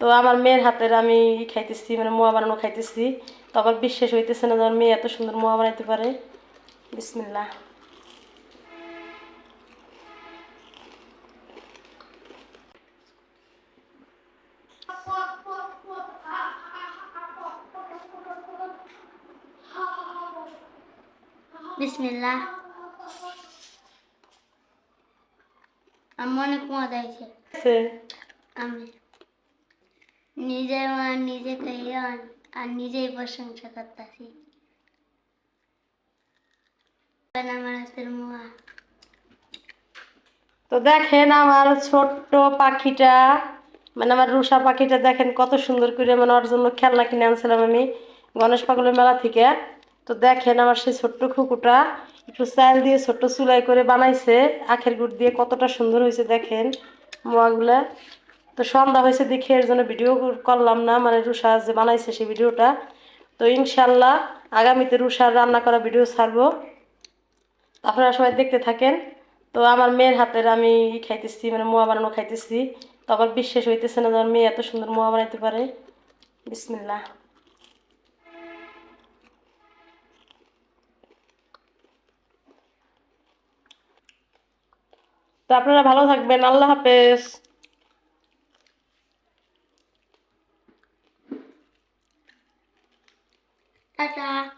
তো আমার মেয়ের হাতের আমি খাইতেছি মানে মোয়া বানানো খাইতেছি। তো আবার বিশ্বাস হইতেছে না আমার মেয়ে এত সুন্দর মোয়া বানাইতে পারে। বিসমিল্লা বিসমিল্লাহ। আমার অনেক মজা হয়েছে আমি নিজে মা নিজে খাইলাম আর নিজেই প্রশংসা করতেছি। তো দেখেন আমার ছোট্ট পাখিটা মানে আমার রুষা পাখিটা দেখেন কত সুন্দর করে মানে ওর জন্য খেলনা কিনে আনছিলাম আমি গণেশ পাগলের মেলা থেকে। তো দেখেন আমার সেই ছোট্ট খুকুটা একটু চাল দিয়ে ছোট্ট চুলাই করে বানাইছে, আখের গুড় দিয়ে কতটা সুন্দর হয়েছে দেখেন মোয়াগুলা। তো সন্ধ্যা হয়েছে দেখে এর জন্য ভিডিও করলাম না মানে রুষা যে বানাইছে সেই ভিডিওটা তো ইনশাল্লাহ আগামীতে রুষার রান্না করা ভিডিও ছাড়বো। আপনারা সবাই দেখতে থাকেন। তো আমার মেয়ের হাতের আমি খাইতেছি মানে মোয়া বানানো খাইতেছি। তো আবার বিশ্বাস হইতেছে না আমার মেয়ে এত সুন্দর মোয়া বানাইতে পারে। বিসমিল্লা তো আপনারা ভালো থাকবেন, আল্লাহ হাফেজ। 二加